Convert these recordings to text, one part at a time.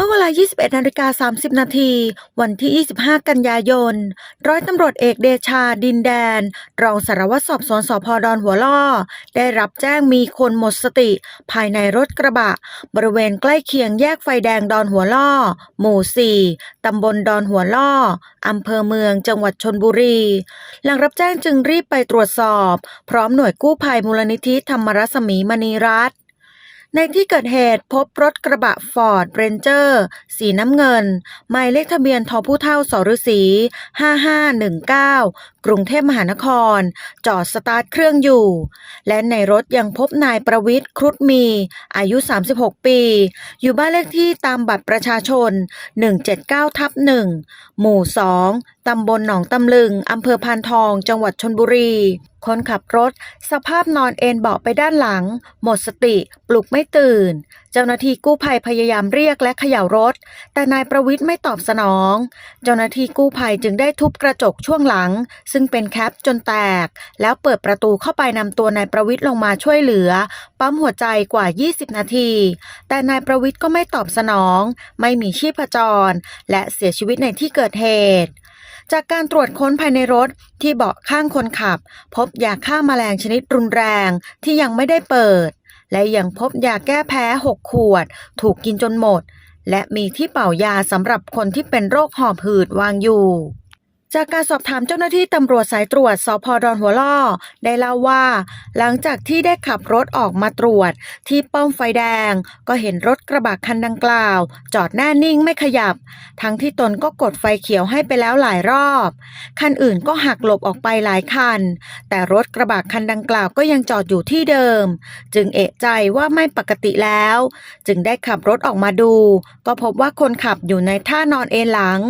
มื่อเวลา 21นาฬิกา30 นาที วันที่ 25 กันยายน ร้อยตำรวจเอกเดชา ดินแดน รองสารวัตรสอบสวนสพดอนหัวล่อ ได้รับแจ้งมีคนหมดสติ ภายในรถกระบะ บริเวณใกล้เคียงแยกไฟแดงดอนหัวล่อ หมู่ 4 ตำบลดอนหัวล่อ อำเภอเมือง จังหวัดชนบุรี หลังรับแจ้งจึงรีบไปตรวจสอบ พร้อมหน่วยกู้ภัยมูลนิธิธรรมรสมีมณีรัตน์ ในที่เกิดเหตุพบรถกระบะฟอร์ดเรนเจอร์สีน้ำเงิน หมายเลขทะเบียนทอผู้เท่าสรสี5519กรุงเทพมหานคร จอดสตาร์ทเครื่องอยู่ และในรถยังพบนายประวิทย์ครุฑมี อายุ 36 ปี อยู่บ้านเลขที่ตามบัตรประชาชน 179 ทับ1หมู่ 2 ตำบลหนองตำลึง อำเภอพานทอง จังหวัดชนบุรี คนขับรถ สภาพนอนเอนเบาะไปด้านหลัง หมดสติ ปลุกไม่ตื่น เจ้าหน้าที่กู้ภัยพยายามเรียกและเขย่ารถ แต่นายประวิทย์ไม่ตอบสนอง เจ้าหน้าที่กู้ภัยจึงได้ทุบกระจกช่วงหลังซึ่งเป็นแคปจนแตก แล้วเปิดประตูเข้าไปนำตัวนายประวิทย์ลงมาช่วยเหลือ ปั๊มหัวใจกว่า 20 นาที แต่นายประวิทย์ก็ไม่ตอบสนอง ไม่มีชีพจร และเสียชีวิตในที่เกิดเหตุจากการตรวจค้นภายในรถที่เบาะข้างคนขับ พบยาฆ่าแมลงชนิดรุนแรงที่ยังไม่ได้เปิด และยังพบยาแก้แพ้ 6 ขวด ถูกกินจนหมด และมีที่เป่ายาสำหรับคนที่เป็นโรคหอบหืดวางอยู่ จากการสอบถามเจ้าหน้าที่ตำรวจสายตรวจสพดอนหัวล่อ ได้เล่าว่า หลังจากที่ได้ขับรถออกมาตรวจ ที่ป้อมไฟแดง ก็เห็นรถกระบะคันดังกล่าว จอดแน่นิ่งไม่ขยับ ทั้งที่ตนก็กดไฟเขียวให้ไปแล้วหลายรอบ คันอื่นก็หักหลบออกไปหลายคัน แต่รถกระบะคันดังกล่าวก็ยังจอดอยู่ที่เดิม จึงเอะใจว่าไม่ปกติแล้ว จึงได้ขับรถออกมาดู ก็พบว่าคนขับอยู่ในท่านอนเอนหลัง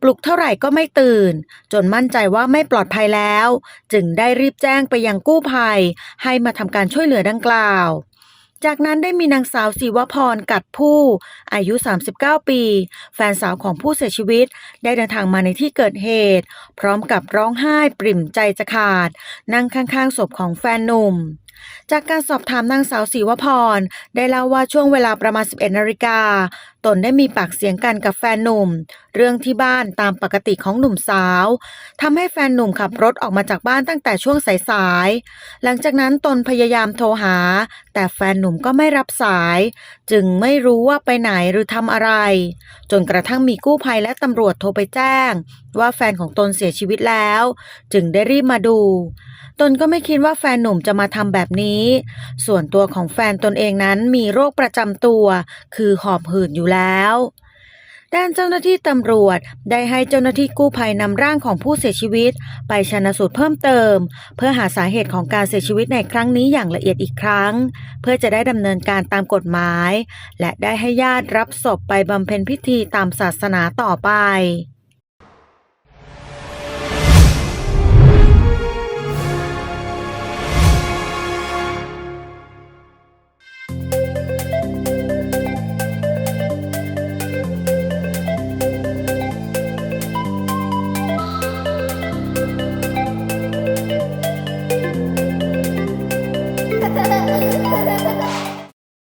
ปลุกเท่าไหร่ก็ไม่ตื่นจนมั่นใจว่าไม่ปลอดภัยแล้ว จึงได้รีบแจ้งไปยังกู้ภัย ให้มาทำการช่วยเหลือดังกล่าว จากนั้นได้มีนางสาวศิวพรกัดผู้ อายุ 39 ปี แฟนสาวของผู้เสียชีวิต ได้เดินทางมาในที่เกิดเหตุ พร้อมกับร้องไห้ปริ่มใจจะขาด นั่งข้างๆศพของแฟนหนุ่มจากการสอบถามนางสาวศิวพร ได้เล่าว่าช่วงเวลาประมาณ 11 นาฬิกาตนได้มีปากเสียงกันกับแฟนหนุ่ม เรื่องที่บ้านตามปกติของหนุ่มสาวทำให้แฟนหนุ่มขับรถออกมาจากบ้านตั้งแต่ช่วงสายๆหลังจากนั้นตนพยายามโทรหา แต่แฟนหนุ่มก็ไม่รับสาย จึงไม่รู้ว่าไปไหนหรือทำอะไร จนกระทั่งมีกู้ภัยและตำรวจโทรไปแจ้ง ว่าแฟนของตนเสียชีวิตแล้ว จึงได้รีบมาดู ตนก็ไม่คิดว่าแฟนหนุ่มจะมาทำแบบนี้ ส่วนตัวของแฟนตนเองนั้นมีโรคประจำตัว คือหอบหืดอยู่แล้ว ด้านเจ้าหน้าที่ตำรวจได้ให้เจ้าหน้าที่กู้ภัยนำร่างของผู้เสียชีวิต ไปชนะสูตรเพิ่มเติม เพื่อหาสาเหตุของการเสียชีวิตในครั้งนี้อย่างละเอียดอีกครั้ง เพื่อจะได้ดำเนินการตามกฎหมาย และได้ให้ญาติรับศพไปบำเพ็ญพิธีตามศาสนาต่อไป